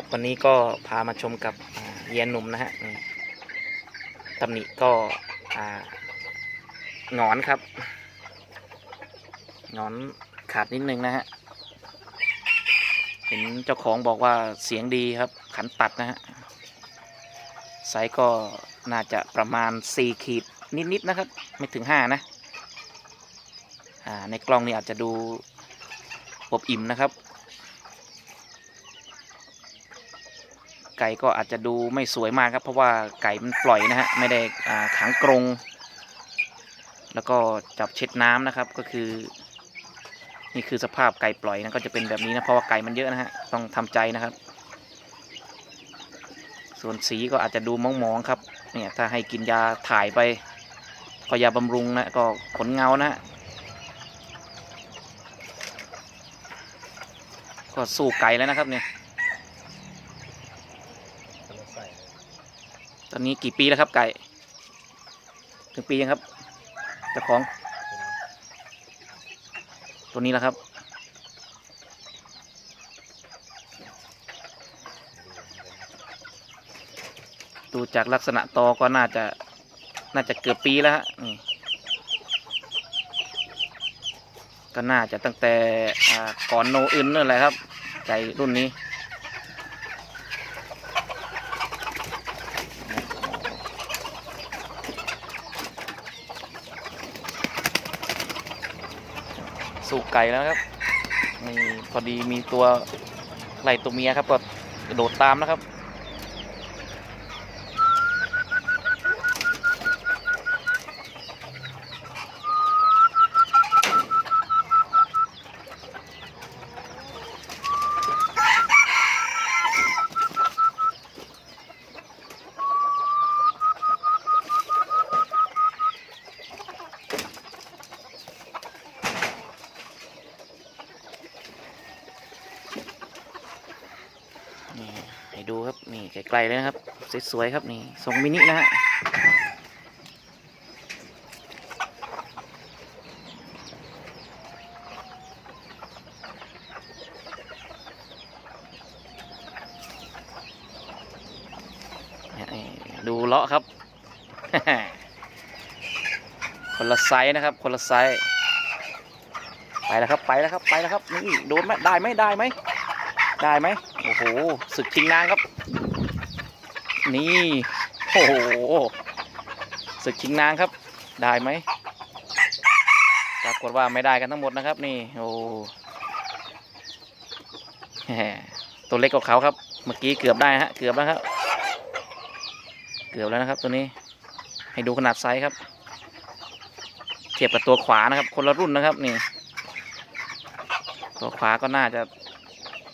ครับวันนี้ก็พามาชมกับเยียนหนุ่มนะฮะตำหนิก็หงอนครับหงอนขาดนิดนึงนะฮะเห็นเจ้าของบอกว่าเสียงดีครับ ขันตัดนะฮะไซส์ก็น่าจะประมาณ 4 ขีดนิดๆนะครับ ไม่ถึง 5 นะในกล้องนี่อาจจะดูอบอิ่มนะครับ ไก่ก็อาจจะดูไม่สวยมากครับ เพราะว่าไก่มันปล่อยนะฮะไม่ได้ขังกรง แล้วก็จับเช็ดน้ำนะครับก็คือ นี่คือสภาพไก่ปล่อยนะก็จะเป็นแบบนี้นะเพราะว่าไก่มันเยอะนะฮะต้องทำใจนะครับ ส่วนสีก็อาจจะดูมองๆครับเนี่ยถ้าให้กินยาถ่ายไปก็ยาบำรุงนะก็ขนเงานะฮะก็สู้ไก่แล้วนะครับเนี่ย ตอนนี้กี่ปีแล้วครับไก่ ถึงปียังครับเจ้าของ ตัวนี้แล้วครับ ดูจากลักษณะตอก็น่าจะน่าจะเกือบปีแล้วฮะนี่ก็น่าจะตั้งแต่ก่อนโนอื่นนั่นแหละครับไก่รุ่นนี้ สู่ ไก่แล้วครับมีพอดีมีตัวไหลตัวเมียครับก็กระโดดตามนะครับ นี่ให้ดูครับนี่ ไกลเลยนะครับ สวยๆครับนี่ทรงมินินะฮะดูเลาะครับ คนละไซส์นะครับ คนละไซส์ไปแล้วครับไปแล้วครับไปแล้วครับนี่โดนไหมได้ไหมได้ไหมได้ไหมโอ้โหศึกชิงนางครับ นี่โอ้โหศึกชิงนางครับ ได้ไหมปรากฏว่าไม่ได้กันทั้งหมดนะครับ นี่โอ้แหมตัวเล็กกว่าเขาครับ เมื่อกี้เกือบได้ฮะเกือบแล้วครับ เกือบแล้วนะครับตัวนี้ ให้ดูขนาดไซส์ครับ เทียบกับตัวขวานะครับ คนละรุ่นนะครับนี่ ตัวขวาก็น่าจะ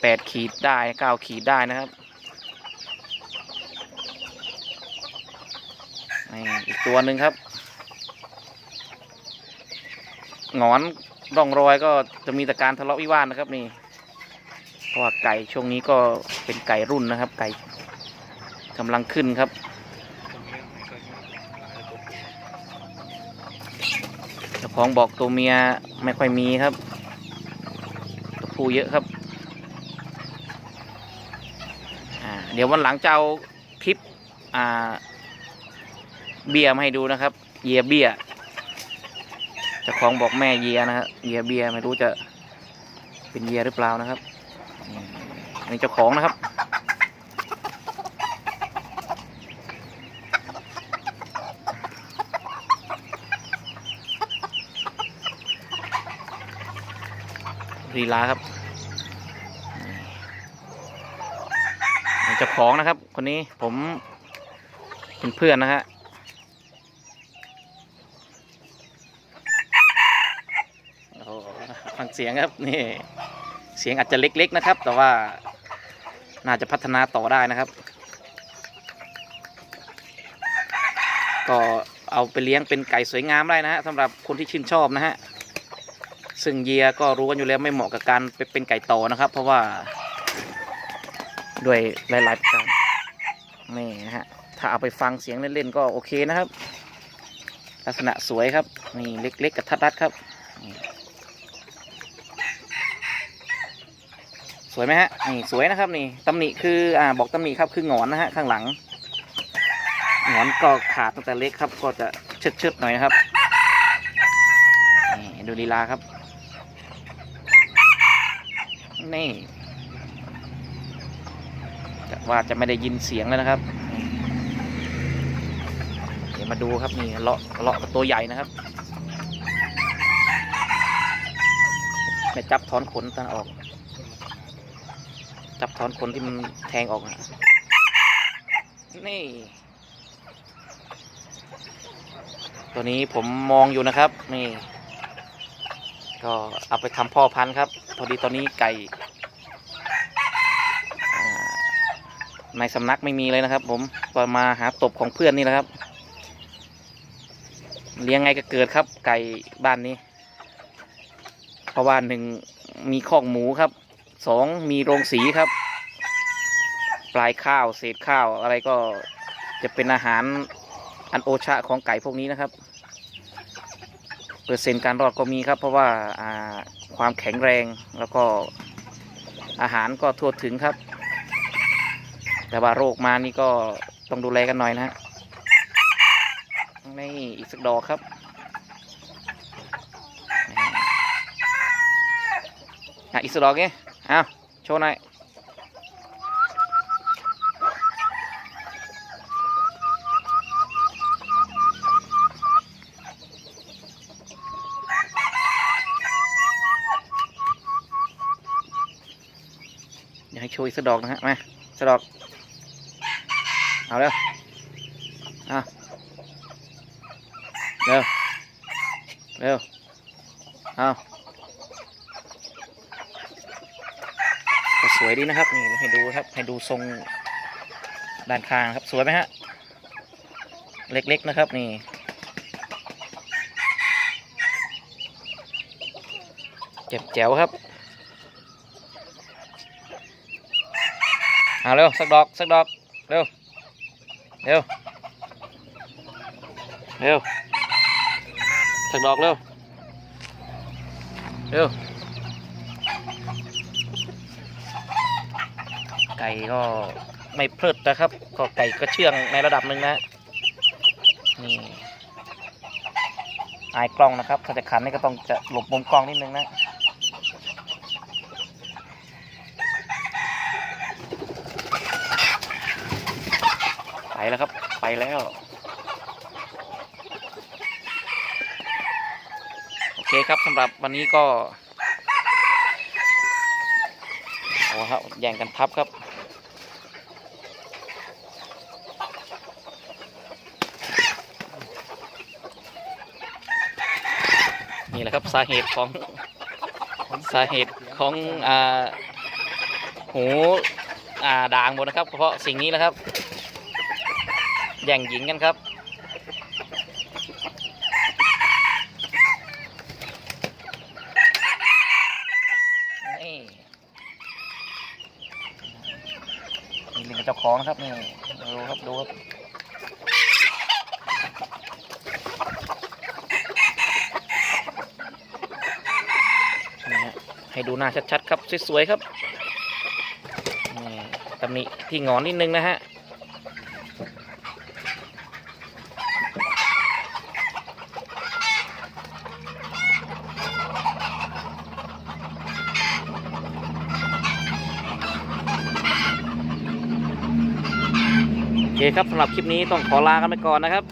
แปดขีดได้เก้าขีดได้นะครับ นี่อีกตัวหนึ่งครับหงอนร่องรอยก็จะมีแต่การทะเลาะวิวาทนะครับนี่ เพราะว่าไก่ช่วงนี้ก็เป็นไก่รุ่นนะครับ ไก่กำลังขึ้นครับเจ้าของบอกตัวเมียไม่ค่อยมีครับตัวผู้เยอะครับเดี๋ยววันหลังจะเอาคลิปอ่า เบียมาให้ดูนะครับเยียเบียเจ้าของบอกแม่เยียนะฮะเยียเบียไม่รู้จะเป็นเยียหรือเปล่านะครับนนี้เจ้าของนะครับ รีลาครับเจ้าของนะครับ คนนี้ผมเป็นเพื่อนนะฮะโอ้โหฟัง เสียงครับนี่เสียงอาจจะเล็ก ๆนะครับ แต่ว่าน่าจะพัฒนาต่อได้นะครับ ก็เอาไปเลี้ยงเป็นไก่สวยงามได้นะฮะสำหรับคนที่ชื่นชอบนะฮะซึ่งเยียก็รู้กันอยู่แล้วไม่เหมาะกับการไปเป็นไก่ต่อนะครับ เพราะว่า ด้วยหลายๆประการนี่นะฮะถ้าเอาไปฟังเสียงเล่นๆก็โอเคนะครับ ลักษณะสวยครับนี่เล็กๆกับทัดรัดครับ สวยไหมฮะนี่สวยนะครับนี่ตำหนิคืออ่าบอกตำหนิครับคืองอนนะฮะข้างหลังหงอนก็ขาดตั้งแต่เล็กครับ ก็จะเชิดเชิดๆหน่อยนะครับนี่ดูลีลาครับนี่ว่าจะไม่ได้ยินเสียงแล้วนะครับเดี๋ยวมาดูครับนี่เลาะเลาะตัวใหญ่นะครับไปจับถอนขนตาออก จับถอนขนที่มันแทงออกนะนี่ ตัวนี้ผมมองอยู่นะครับ นี่ ก็เอาไปทำพ่อพันธุ์ครับ พอดีตอนนี้ไก่ในสำนักไม่มีเลยนะครับ ผมก็มาหาตบของเพื่อนนี่แหละครับ เลี้ยงไงก็เกิดครับ ไก่บ้านนี้ เพราะว่าหนึ่งมีคอกหมูครับ สองมีโรงสีครับ ปลายข้าวเศษข้าวอะไรก็จะเป็นอาหารอันโอชะของไก่พวกนี้นะครับ เปอร์เซ็นต์การรอดก็มีครับ เพราะว่าความแข็งแรงแล้วก็อาหารก็ทั่วถึงครับ แต่ว่าโรคมานี่ก็ต้องดูแลกันหน่อยนะฮะนี่อีกสักดอกครับอะอีกสักดอกไง อ้าวโชว์หน่อยอยากให้โชว์อีกสักดอกนะฮะมาสักดอก เอาเร็วเอาเร็วเร็วเอา สวยดีนะครับนี่ให้ดูครับให้ดูทรงด้านข้างครับสวยไหมฮะเล็กๆนะครับนี่เจ็บแจ๋วครับเอาเร็วสักดอกสักดอกเร็วเร็วเร็วสักดอกเร็วเร็ว ไก่ก็ไม่เพลิดนะครับก็ไก่ก็เชื่องในระดับหนึ่งนะนี่อายกล้องนะครับ ถ้าจะขันนี่ก็ต้องจะหลบมุมกล้องนิดนึงนะไปแล้วครับไปแล้วโอเคครับสำหรับวันนี้ก็เอาครับแย่งกันทับครับ แหละครับสาเหตุของสาเหตุของอ่าหูอ่าด่างหมดนะครับ เพราะสิ่งนี้นะครับแย่งหญิงกันครับนี่นี่ลิงกับเจ้าของนะครับนี่ดูครับดูครับนี่ฮะ ให้ดูหน้าชัดๆครับสวยๆครับนี่ตำหนิที่งอนนิดนึงนะฮะโอเคครับสำหรับคลิปนี้ต้องขอลากันไปก่อนนะครับ